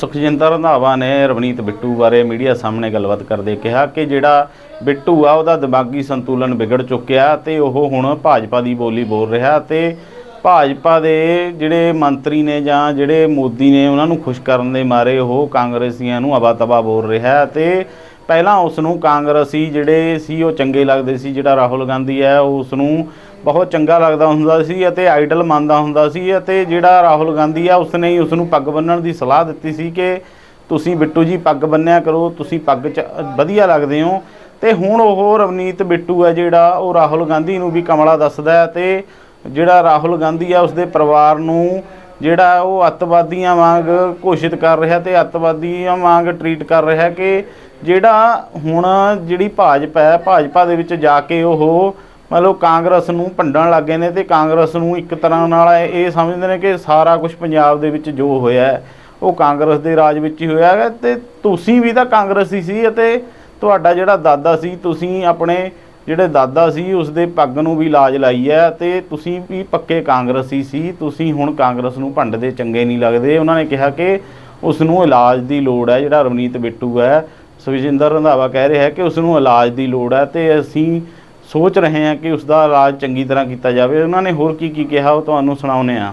ਸੁਖਜਿੰਦਰ ਰੰਧਾਵਾ ਨੇ ਰਵਨੀਤ ਬਿੱਟੂ ਬਾਰੇ ਮੀਡੀਆ ਸਾਹਮਣੇ ਗੱਲਬਾਤ ਕਰਦੇ ਕਿਹਾ ਕਿ ਜਿਹੜਾ ਬਿੱਟੂ ਆ, ਉਹਦਾ ਦਿਮਾਗੀ ਸੰਤੁਲਨ ਵਿਗੜ ਚੁੱਕਿਆ ਤੇ ਉਹ ਹੁਣ ਭਾਜਪਾ ਦੀ ਬੋਲੀ ਬੋਲ ਰਿਹਾ ਤੇ ਭਾਜਪਾ ਦੇ ਜਿਹੜੇ ਮੰਤਰੀ ਨੇ ਜਾਂ ਜਿਹੜੇ ਮੋਦੀ ਨੇ ਉਹਨਾਂ ਨੂੰ ਖੁਸ਼ ਕਰਨ ਦੇ ਮਾਰੇ ਉਹ ਕਾਂਗਰਸੀਆਂ ਨੂੰ ਅਵਾ ਤਵਾ ਬੋਲ ਰਿਹਾ ਤੇ ਪਹਿਲਾਂ ਉਸ ਨੂੰ ਕਾਂਗਰਸੀ ਜਿਹੜੇ ਸੀ, ਉਹ ਚੰਗੇ ਲੱਗਦੇ ਸੀ, ਜਿਹੜਾ ਰਾਹੁਲ ਗਾਂਧੀ ਹੈ ਉਸ ਨੂੰ ਬਹੁਤ ਚੰਗਾ ਲੱਗਦਾ ਹੁੰਦਾ ਸੀ ਅਤੇ ਆਈਡਲ ਮੰਨਦਾ ਹੁੰਦਾ ਸੀ ਅਤੇ ਜਿਹੜਾ ਰਾਹੁਲ ਗਾਂਧੀ ਆ ਉਸ ਨੇ ਹੀ ਉਸ ਨੂੰ ਪੱਗ ਬੰਨਣ ਦੀ ਸਲਾਹ ਦਿੱਤੀ ਸੀ ਕਿ ਤੁਸੀਂ ਬਿੱਟੂ ਜੀ ਪੱਗ ਬੰਨਿਆ ਕਰੋ, ਤੁਸੀਂ ਪੱਗ ਚ ਵਧੀਆ ਲੱਗਦੇ ਹੋ। ਤੇ ਹੁਣ ਉਹ ਰਵਨੀਤ ਬਿੱਟੂ ਹੈ ਜਿਹੜਾ, ਉਹ ਰਾਹੁਲ ਗਾਂਧੀ ਨੂੰ ਵੀ ਕਮਲਾ ਦੱਸਦਾ ਹੈ ਤੇ ਜਿਹੜਾ ਰਾਹੁਲ ਗਾਂਧੀ ਆ, ਉਸਦੇ ਪਰਿਵਾਰ ਨੂੰ ਜਿਹੜਾ ਉਹ ਅੱਤਵਾਦੀਆਂ ਵਾਂਗ ਘੋਸ਼ਿਤ ਕਰ ਰਿਹਾ ਤੇ ਅੱਤਵਾਦੀਆਂ ਵਾਂਗ ਟਰੀਟ ਕਰ ਰਿਹਾ ਕਿ ਜਿਹੜਾ ਹੁਣ ਜਿਹੜੀ ਭਾਜਪਾ ਹੈ, ਭਾਜਪਾ ਦੇ ਵਿੱਚ ਜਾ ਕੇ ਉਹ ਮਤਲਬ ਕਾਂਗਰਸ ਨੂੰ ਭੰਡਣ ਲੱਗੇ ਨੇ ਤੇ ਕਾਂਗਰਸ ਨੂੰ ਇੱਕ ਤਰ੍ਹਾਂ ਨਾਲ ਇਹ ਸਮਝਦੇ ਨੇ ਕਿ ਸਾਰਾ ਕੁਝ ਪੰਜਾਬ ਦੇ ਵਿੱਚ ਜੋ ਹੋਇਆ ਉਹ ਕਾਂਗਰਸ ਦੇ ਰਾਜ ਵਿੱਚ ਹੀ ਹੋਇਆ ਹੈ ਤੇ ਤੁਸੀਂ ਵੀ ਤਾਂ ਕਾਂਗਰਸੀ ਸੀ ਅਤੇ ਤੁਹਾਡਾ ਜਿਹੜਾ ਦਾਦਾ ਸੀ, ਤੁਸੀਂ ਆਪਣੇ ਜਿਹੜੇ ਦਾਦਾ ਸੀ ਉਸ ਦੇ ਪੱਗ ਨੂੰ ਵੀ ਲਾਜ ਲਾਈ ਹੈ ਤੇ ਤੁਸੀਂ ਵੀ ਪੱਕੇ ਕਾਂਗਰਸੀ ਸੀ, ਤੁਸੀਂ ਹੁਣ ਕਾਂਗਰਸ ਨੂੰ ਭੰਡ ਦੇ ਚੰਗੇ ਨਹੀਂ ਲੱਗਦੇ। ਉਹਨਾਂ ਨੇ ਕਿਹਾ ਕਿ ਉਸ ਨੂੰ ਇਲਾਜ ਦੀ ਲੋੜ ਹੈ, ਜਿਹੜਾ ਰਵਨੀਤ ਬਿੱਟੂ ਹੈ। ਸੁਖਜਿੰਦਰ ਰੰਧਾਵਾ ਕਹਿ ਰਿਹਾ ਹੈ ਕਿ ਉਸ ਨੂੰ ਇਲਾਜ ਦੀ ਲੋੜ ਹੈ ਤੇ ਅਸੀਂ ਸੋਚ ਰਹੇ ਹਾਂ ਕਿ ਉਸ ਦਾ ਇਲਾਜ ਚੰਗੀ ਤਰ੍ਹਾਂ ਕੀਤਾ ਜਾਵੇ। ਉਹਨਾਂ ਨੇ ਹੋਰ ਕੀ ਕੀ ਕਿਹਾ, ਉਹ ਤੁਹਾਨੂੰ ਸੁਣਾਉਨੇ ਆ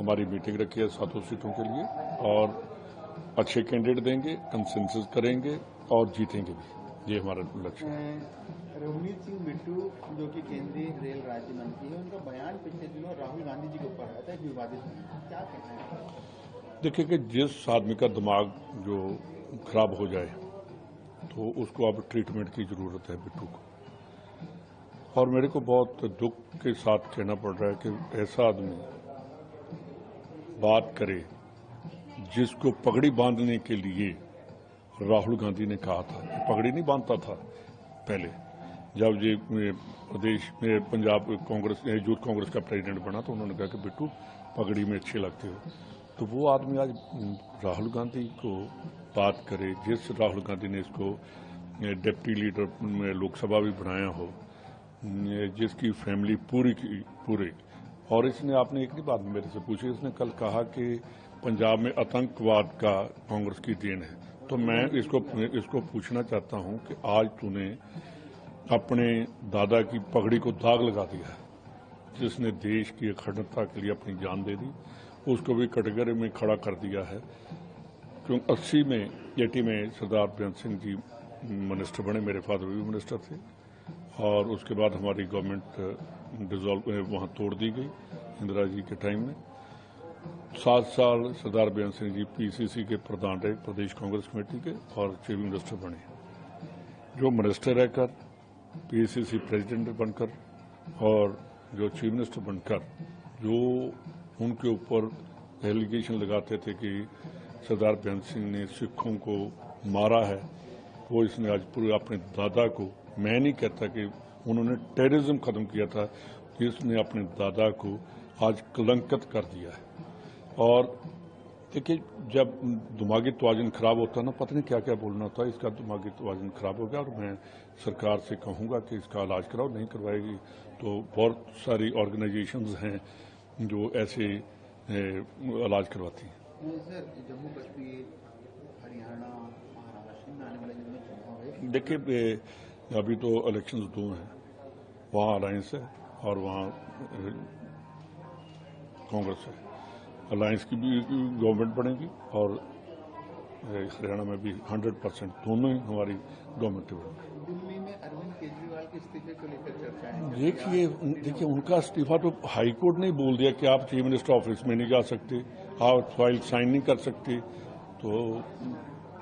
ہماری میٹنگ رکھی ہے ساتوں سیٹوں کے لیے اور اچھے کینڈیڈیٹ دیں گے کنسنسز کریں گے اور جیتیں گے بھی۔ یہ ہمارا لکش ہے۔ سنگھ مٹو جو کہ کیندری ریل راجیہ منتری ہیں ان کا بیان پچھلے دنوں راہل گاندھی جی کے اوپر آیا تھا کیا کہنا ہے؟ دیکھیں کہ جس آدمی کا دماغ جو خراب ہو جائے تو اس کو اب ٹریٹمنٹ کی ضرورت ہے بٹو کو۔ اور میرے کو بہت دکھ کے ساتھ کہنا پڑ رہا ہے کہ ایسا آدمی بات کرے، جس کو پگڑی باندھنے کے لیے راہل گاندھی نے کہا تھا، کہ پگڑی نہیں باندھتا تھا پہلے۔ جب یہ پردیش میں پنجاب کانگریس یوتھ کانگریس کا پریزیڈنٹ بنا تو انہوں نے کہا کہ بٹو، پگڑی میں اچھے لگتے ہو۔ تو وہ آدمی آج راہل گاندھی کو بات کرے، جس راہل گاندھی نے اس کو ڈپٹی لیڈر میں لوک سبھا بھی بنایا ہو، جس کی فیملی پوری کی، پورے اور اس نے آپ نے ایک ہی بات میرے سے پوچھی، اس نے کل کہا کہ پنجاب میں آتنکواد کا کانگرس کی دین ہے۔ تو میں اس کو پوچھنا چاہتا ہوں کہ آج تُو نے اپنے دادا کی پگڑی کو داغ لگا دیا ہے، جس نے دیش کی اکھنڈتا کے لیے اپنی جان دے دی، اس کو بھی کٹگرے میں کھڑا کر دیا ہے۔ کیونکہ اسی میں یٹی میں سردار بیان سنگھ جی منسٹر بنے، میرے فادر بھی منسٹر تھے۔ اور اس کے بعد ہماری گورنمنٹ ڈیزالو uh, uh, وہاں توڑ دی گئی اندرا جی کے ٹائم میں۔ سات سال سردار بیان سنگھ جی پی سی سی کے پردھان رہے، پردیش کانگریس کمیٹی کے اور چیف منسٹر بنے۔ جو منسٹر رہ کر پی سی سی پریزیڈنٹ بن کر اور جو چیف منسٹر بن کر، جو ان کے اوپر ایلیگیشن لگاتے تھے کہ سردار بیان سنگھ نے سکھوں کو مارا ہے، وہ اس نے آج پورے اپنے دادا کو میں نہیں کہتا کہ انہوں نے ٹیررزم ختم کیا تھا جس نے اپنے دادا کو آج کلنکت کر دیا ہے۔ اور دیکھیے جب دماغی توازن خراب ہوتا نا پتہ نہیں کیا کیا بولنا ہوتا اس کا دماغی توازن خراب ہو گیا اور میں سرکار سے کہوں گا کہ اس کا علاج کراؤ نہیں کروائے گی۔ تو بہت ساری آرگنائزیشنز ہیں جو ایسے علاج کرواتی ہیں۔ دیکھیں دیکھیے ابھی تو الیکشنز دو ہیں۔ وہاں الائنس ہے اور وہاں کانگریس ہے۔ الائنس کی بھی گورنمنٹ بڑھے گی اور ہریانہ میں بھی ہنڈریڈ پرسینٹ دونوں ہی ہماری گورنمنٹ دیکھیے دیکھیے ان کا استعفیٰ تو ہائی کورٹ نے بول دیا کہ آپ چیف منسٹر آفس میں نہیں جا سکتے آپ فائل سائن نہیں کر سکتے۔ تو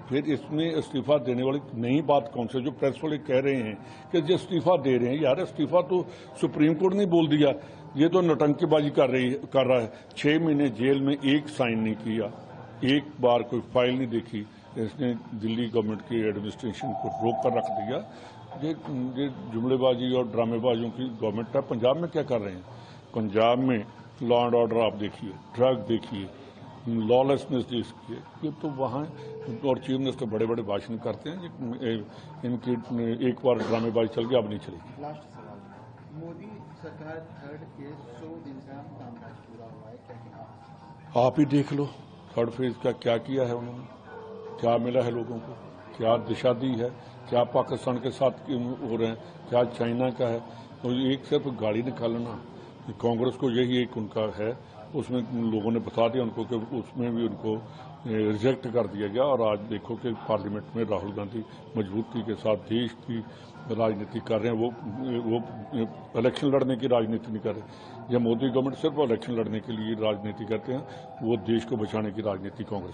پھر اس میں استیفہ دینے والے نئی بات کون سے جو پریس والے کہہ رہے ہیں کہ جی جو استعفیٰ دے رہے ہیں؟ یار استعفیٰ تو سپریم کورٹ نے بول دیا۔ یہ تو نٹنکی بازی کر رہی کر رہا ہے۔ چھ مہینے جیل میں ایک سائن نہیں کیا۔ ایک بار کوئی فائل نہیں دیکھی۔ اس نے دلی گورنمنٹ کی ایڈمنسٹریشن کو روک کر رکھ دیا۔ یہ جملے بازی اور ڈرامے بازیوں کی گورنمنٹ ہے۔ پنجاب میں کیا کر رہے ہیں؟ پنجاب میں لا اینڈ آرڈر آپ دیکھیے ڈرگ دیکھیے لا لیسنس دیکھیے۔ یہ تو وہاں اور چیف منسٹر اس کے بڑے بڑے بھاشن کرتے ہیں ان کی ایک بار ڈرامے بازی چل گیا اب نہیں چلے گی۔ آپ؟ ہی دیکھ لو تھرڈ فیز کا کیا کیا ہے انہوں نے؟ کیا ملا ہے لوگوں کو؟ کیا دشا دی ہے؟ کیا پاکستان کے ساتھ ہو رہے ہیں؟ کیا چائنا کا ہے؟ تو ایک صرف گاڑی نکالنا کانگریس کو یہی ایک ان کا ہے اس میں لوگوں نے بتا دیا ان کو کہ اس میں بھی ان کو ریجیکٹ کر دیا گیا اور آج دیکھو کہ پارلیمنٹ میں راہل گاندھی مضبوطی کے ساتھ دیش کی راجنیتی کر رہے ہیں، وہ وہ الیکشن لڑنے کی راجنیتی نہیں کر رہے۔ یہ مودی گورنمنٹ صرف الیکشن لڑنے کے لیے راجنیتی کرتے ہیں، وہ دیش کو بچانے کی راجنیتی کانگریس